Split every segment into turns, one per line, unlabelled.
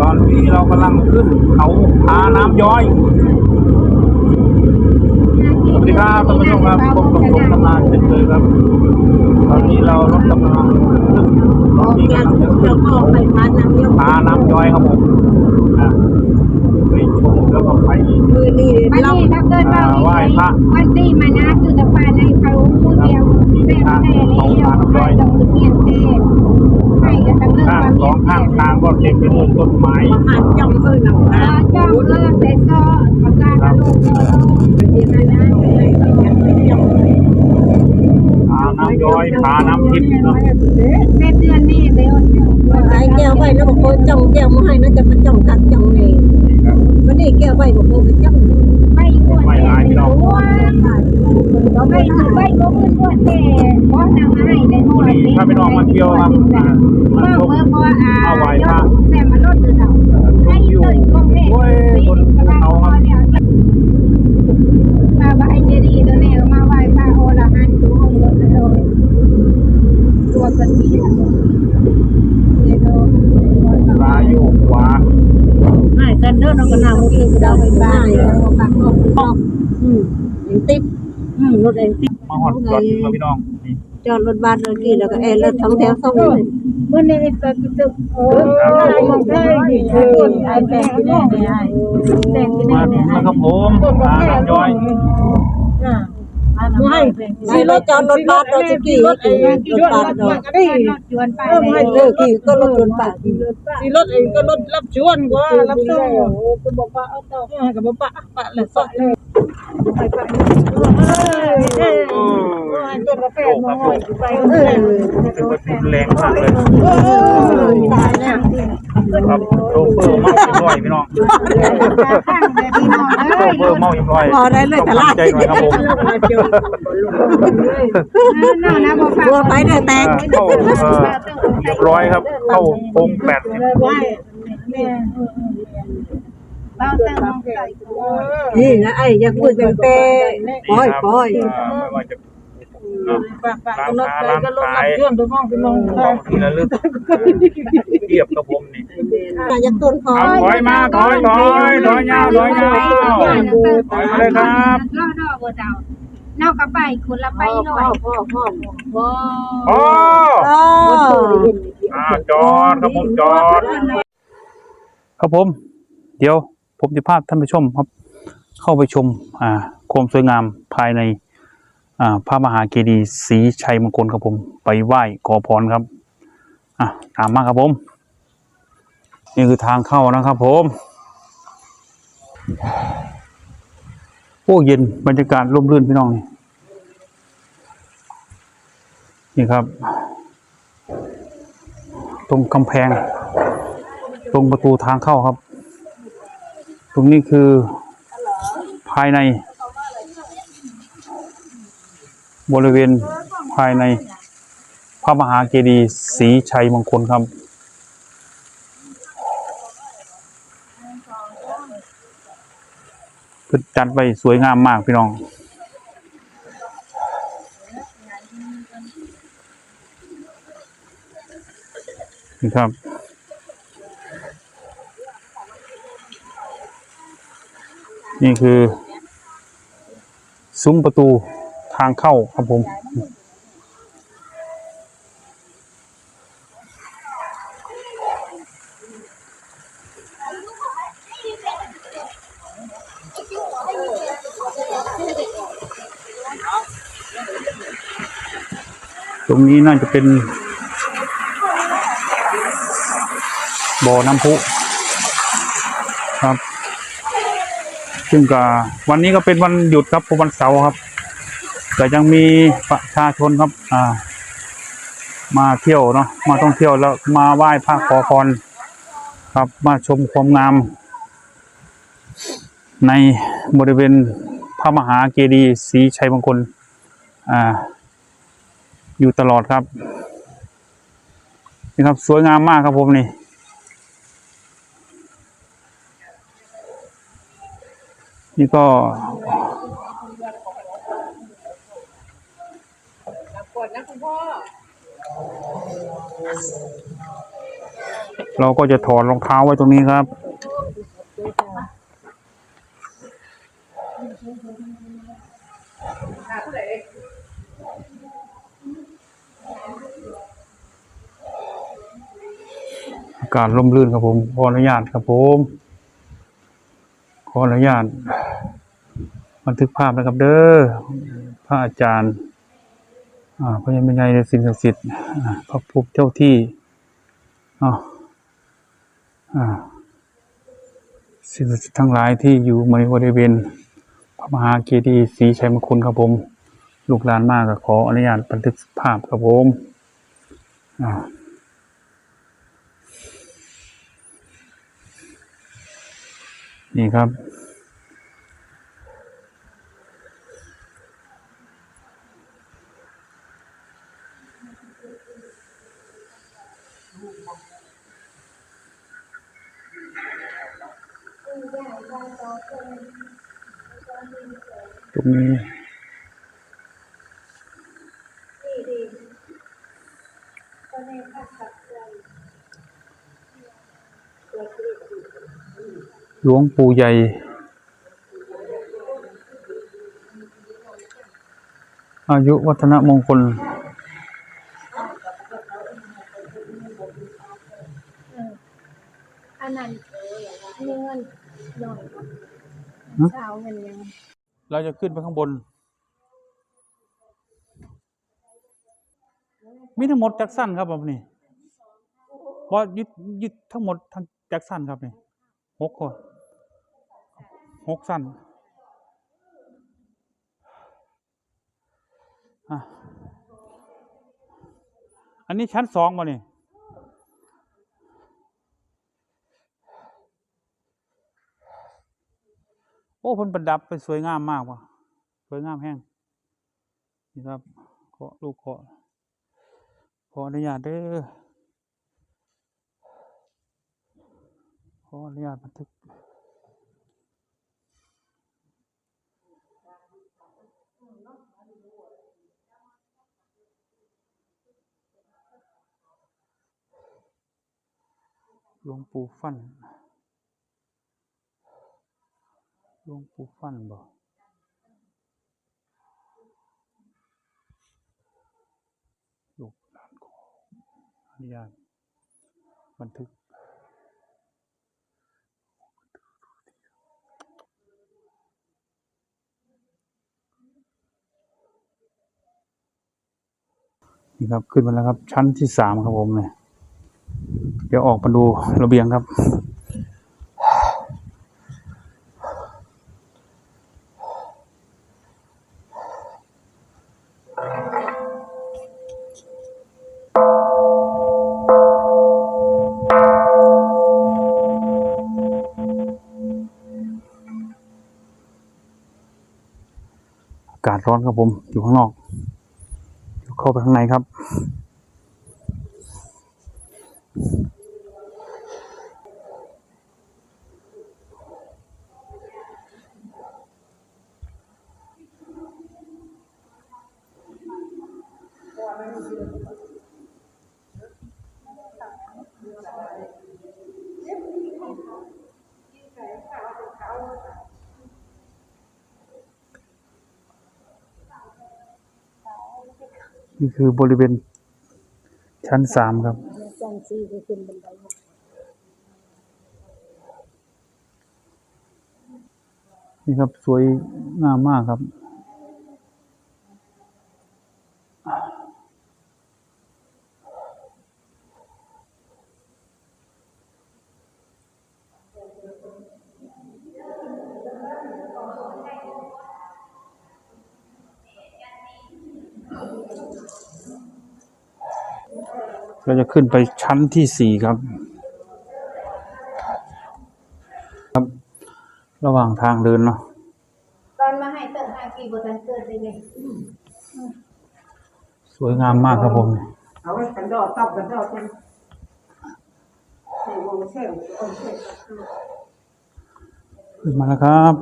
ตอนนี้เรากำลังขึ้นเขาพาน้ำย้อย สวัสดีครับท่านผู้ชมครับพบกับผมตำนานเช่นเคยครับ ตอนนี้เรารถกำลังขึ้นตอนนี้กำลังจะขึ้นเขาพาน้ำย้อยครับผมอะไปชมแล้วก็ไป
มือนี่
วัน
เรา
นี้ถ้าเกิดว่า
อ่าไหว้พระ
วันนี้มานะคือจะไปในเขาผู้เดียวแต่แต่แล้วไปต้องเงียบเต้ให้กันตั้งเรื่ อง
ข้าง
ความ
สองข้างทางก็เต็มไปด้วยต้นไม้
หันจำเออหนัง
อ่า
นะ
จ้องเออเสร็จก็ทำการลง
เดี๋ยวนะนะ
พาน้ำย้อยพาน้ำทิพย์เนาะ
เดือนนี้เบล
ไอ้แก้วไว้แล้วบอกคนจ้องแก้วมาให้น่าจะมาจ้องกัดจ้องนี่วันนี้แก้วไว้บอกคนไปจ้อง
ไม่อ้วนไม่ไม่ไม่ก็อ้วนอ้วนแต่เพราะนำมาใถ้า
ไปนองมาเที่ยวครับมา
เมื่อ
ชม
เมื่อเพราะว่าอ่า
เอาไหว้พระ
แต่มันลดคือ
ยู่โอ้ยบนเขาครับ
มาไหว้เจดีย์ตัวนี้มาไหว้พระโอรหันต์ตัวองค์รถเลยตัวกันเที่ยโด
ซ้ายโยกขวา
ให้กันเด้อน้องก็น่ามุกินดาไปบ้านแล้วปากนอกอืมเองติ๊บอืมรถเองติ๊บ
มาหอดจอดถึงแล้วพี่น้อง
จอดรถบัสรถกี่แล้วก็แอร์รถสองแถวสองเลย
วันนี้ก็จะโอ้ยมองได้ดีคนไอ้แตงที่นี่เนี่ยแตงที่นี่
มาถึ
เนี่
ง
ย
แล้วครับผมพาน้ำย้อย
ไม่ขี่รถจอดรถบัสรถสกี่รถรถบัสเนาะ
ชวนไป
ไม่เลิกขี่ก็รถยนต์ป่าขี่
ที่รถเองก็รถรับชวนกว่ารับส่งก็บอกว่าเอาต่อกับบอกปะปะเลยปะเลย ตัวกาแฟมาหอยไป
เออ
ถือว่ารุนแรงมากเลย
ตายแล้ว
ครับโชเฟอร์เมาเรียบร้อยพี่น้องโชเฟอร์เมาเรียบร้อย
พอได้เลยแต่ละ
ใจหน่อยครับผม
น่านะบอก
ตัวไปเด้อแตก
เข้าเอ่อเรียบร้อยครับ เข้าโค้งแปดสิบ
ไหว
บ้าแต่ น้องใส่
นี่นะไอ้อย่าพูดแต่แต่ปล่อยปล่อย
อ่าไม่ว่าจะเนาะ
ปะปะรถไปก็รถรับชวนตัวมองตัวมอง
ของทีละลึกเทียบกับผมนี่
อยากต้นคอ
เอาถอยมาถอยถอยถอยยาวถอยยาวถอยมาเลยครับ
รอดอกบัวดาวนอกกระไปคนละไปหน่อย
พ่อพ่อพ่อ
โอ้
พ่อ
อ่าจอดครับผมจอดครับผม เดี๋ยว ผมจะพาท่านผู้ชมครับ เข้าไปชมอ่าความสวยงามภายในอ่าพระมหาเจดีย์ศรีชัยมงคลครับผม ไปไหว้ขอพรครับอะตามมาครับผม นี่คือทางเข้านะครับผมโอ้เย็นบรรยากาศร่มรื่นพี่น้องนี่นี่ครับ ตรงกำแพง ตรงประตูทางเข้าครับ ตรงนี้คือภายใน บริเวณภายใน พระมหาเจดีย์ศรีชัยมงคลครับคือจัดไปสวยงามมากพี่น้องนะครับ นี่คือซุ้มประตูทางเข้าครับผมตรงนี้น่าจะเป็นบ่อน้ำพุครับ ซึ่งก็วันนี้ก็เป็นวันหยุดครับเป็นวันเสาร์ครับแต่ยังมีประชาชนครับ อ่า มาเที่ยวเนาะมาท่องเที่ยวแล้วมาไหว้พระขอพรครับ มาชมความงาม ในบริเวณพระมหาเจดีย์ศรีชัยมงคลอ่า อยู่ตลอดครับนี่ครับ สวยงามมากครับผมนี่ นี่ก็ เราก็จะถอดรองเท้าไว้ตรงนี้ครับ อากาศร่มรื่นครับผมขออนุญาตครับผม ออนุญาตบันทึกภาพนะครับ เด้อพระอาจารย์อ่าพระยามิไยในสิ่งศักดิ์สิทธิ์พระภูมิเจ้าที่อ่าสิ่งศักดิ์สิทธิ์ทั้งหลายที่อยู่ในบริเวณพระมหาเจดีย์ศรีชัยมงคลครับผมลูกหลานมากก็ขออนุญาตบันทึกภาพครับผมอ่า นี่ครับ ตรงนี้ หลวงปู่ใหญ่ อายุวัฒนมงคล
อันนั้นมีเงินหน่อย
ฮะ
เช้าเงินยัง
เราจะขึ้นไปข้างบน มีทั้งหมดจักสั้นครับผมนี่ว่ายึดยึดทั้งหมดทั้งจักสั้นครับนี่หกคน หกสั้นอันนี้ชั้นสองมานี่โอ้พ่นประดับไปสวยงามมากว่ะสวยงามแห้งนี่ครับขอลูกขอขออนุญาตเด้อขออนุญาตบันทึก หลวงปู่ฟันหลวงปู่ฟันบ่ลูกหลานขออนุญาตบันทึกนี่ครับ ขึ้นมาแล้วครับ ชั้นที่สามครับผมเนี่ย ดี๋ยวออกมาดูระเบียงครับ อากาศร้อนครับผม อยู่ข้างนอก เข้าไปข้างในครับ นี่คือบริเวณชั้นสามครับ
จังซี่ก็ขึ้นบันได
นี่ครับสวยงามมากครับ เราจะขึ้นไปชั้นที่สี่ครับ ครับ ระหว่างทางเดินเนาะ
ตอนมาให้เติมให้กี่บทันเกิดเลยเนี่ย
สวยงามมากครับผม
เอาไว้กันดอตับกันดอเป็นเฮ้ยมองเช่โอ้เช่
ขึ้นมาแล้วครับ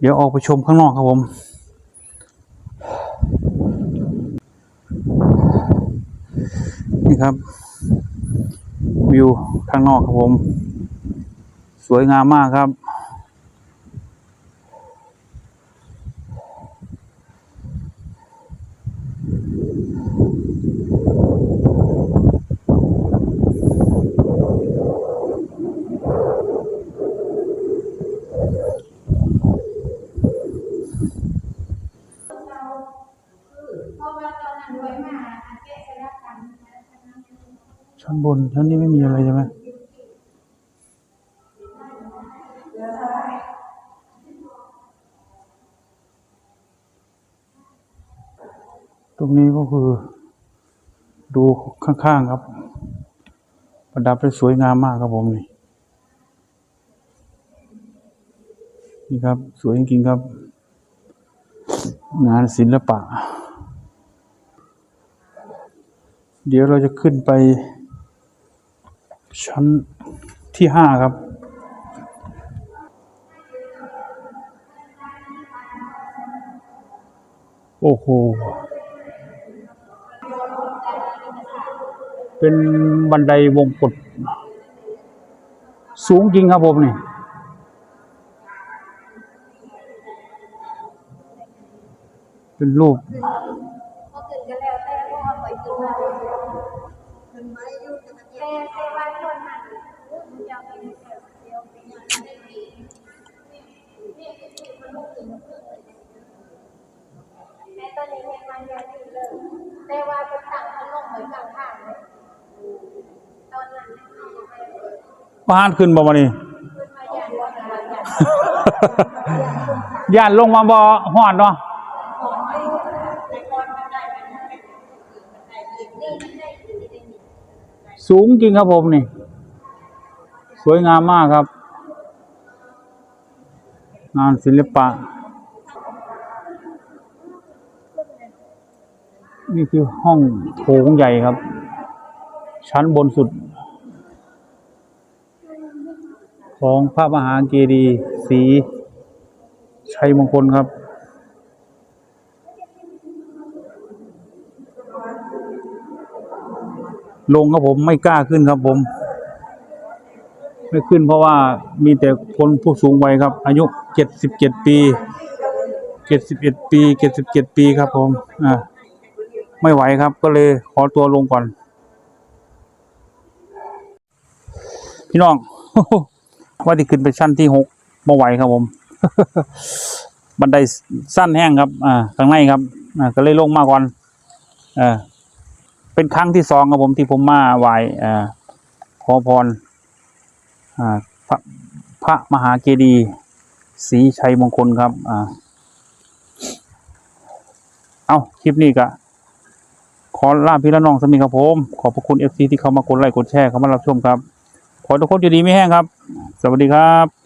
เดี๋ยวออกไปชมข้างนอกครับผม นี่ครับ วิวข้างนอกครับผม สวยงามมากครับ
เพราะว่าตอนนั้นรวยมาอันแกะสลักกัน
ชั้นบนชั้นนี้ไม่มีอะไรใช่ไหมตรงนี้ก็คือ ดูข้างๆครับ ประดับได้สวยงามมากครับผมนี่นี่ครับ สวยจริงๆครับ งานศิลปะ เดี๋ยวเราจะขึ้นไป ชั้นที่ห้าครับ โอ้โห เป็นบันไดวงกฏสูงจริงครับผมนี่เป็นรูป
ปขึ้นมาแต่แต่วันก่อนหันมันจะไปเดียวไปงานได้ดีแม่ตอนนี้แม่มันยังอยู่เลยแต่ว่าเป็นต่างขนมเหมือนต่างทางเลยตอนนั้นเอาไปเลย
พานขึ้นบ่มานี่
ขึ้นมาอย่างว่าจะมาอย่าง
ย่านลงมาบ่หอดเนาะ สูงจริงครับผมนี่ สวยงามมากครับ งานศิลปะ นี่คือห้องโถงใหญ่ครับ ชั้นบนสุด ของพระมหาเจดีย์ศรีชัยมงคลครับ ลงครับผมไม่กล้าขึ้นครับผม ไม่ขึ้นเพราะว่ามีแต่คนผู้สูงวัยครับ อายุเจ็ดสิบเจ็ดปีเจ็ดสิบเอ็ดปีเจ็ดสิบเจ็ดปีครับผมอ่าไม่ไหวครับ ก็เลยขอตัวลงก่อน พี่น้องว่าที่ขึ้นไปชั้นที่หกไม่ไหวครับผม บันไดสั้นแห้งครับ อ่าข้างในครับ อ่า ก็เลยลงมาก่อนเออ เป็นครั้งที่สองครับผมที่ผมมาไหวอ่าขอพรอ่าพระพระมหาเจดีศรีชัยมงคลครับอ่าเอาคลิปนี้ก็ขอลาพี่ละน้องสมีครับผม ขอบพระคุณเอฟซีที่เข้ามากดไลค์กดแชร์เข้ามารับชมครับ ขอทุกคนอยู่ดีไม่แห้งครับ สวัสดีครับ